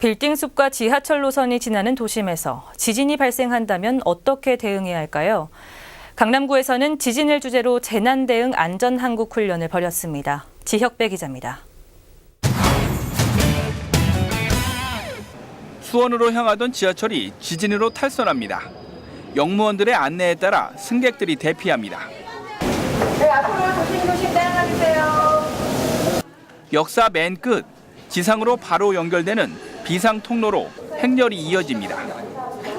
빌딩 숲과 지하철 노선이 지나는 도심에서 지진이 발생한다면 어떻게 대응해야 할까요? 강남구에서는 지진을 주제로 재난 대응 안전 항국 훈련을 벌였습니다. 지혁배 기자입니다. 수원으로 향하던 지하철이 지진으로 탈선합니다. 영무원들의 안내에 따라 승객들이 대피합니다. 네, 앞으로 조심조심 따라가주세요. 역사 맨 끝 지상으로 바로 연결되는 비상 통로로 행렬이 이어집니다.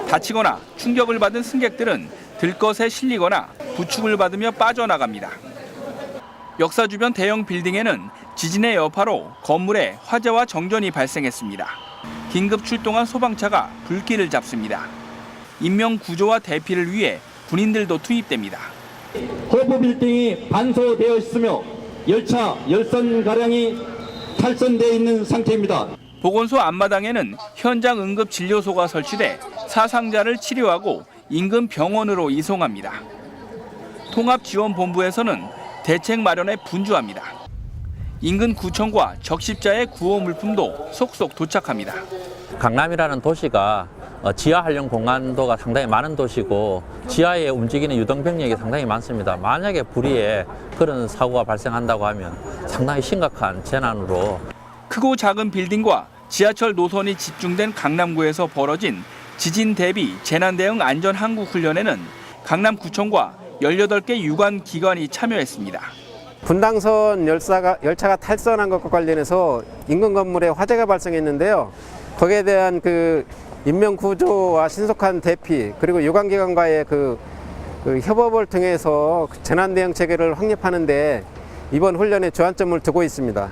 다치거나 충격을 받은 승객들은 들것에 실리거나 부축을 받으며 빠져나갑니다. 역사 주변 대형 빌딩에는 지진의 여파로 건물에 화재와 정전이 발생했습니다. 긴급 출동한 소방차가 불길을 잡습니다. 인명 구조와 대피를 위해 군인들도 투입됩니다. 허브 빌딩이 반소되어 있으며 열차 열선 가량이 탈선되어 있는 상태입니다. 보건소 앞마당에는 현장 응급 진료소가 설치돼 사상자를 치료하고 인근 병원으로 이송합니다. 통합지원본부에서는 대책 마련에 분주합니다. 인근 구청과 적십자의 구호 물품도 속속 도착합니다. 강남이라는 도시가 어, 지하 활용 공간도가 상당히 많은 도시고 지하에 움직이는 유동 병력이 상당히 많습니다. 만약에 불의에 그런 사고가 발생한다고 하면 상당히 심각한 재난으로 크고 작은 빌딩과 지하철 노선이 집중된 강남구에서 벌어진 지진 대비 재난 대응 안전 항국 훈련에는 강남구청과 18개 유관 기관이 참여했습니다. 분당선 열차가, 열차가 탈선한 것과 관련해서 인근 건물에 화재가 발생했는데요. 거기에 대한 그 인명 구조와 신속한 대피 그리고 유관 기관과의 그, 그 협업을 통해서 그 재난 대응 체계를 확립하는데 이번 훈련에 주안점을 두고 있습니다.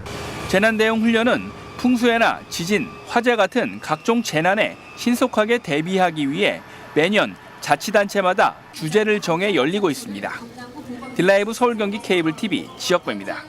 재난 대응 훈련은 풍수해나 지진, 화재 같은 각종 재난에 신속하게 대비하기 위해 매년 자치단체마다 주제를 정해 열리고 있습니다. 딜라이브 서울 경기 케이블 TV 지역배입니다.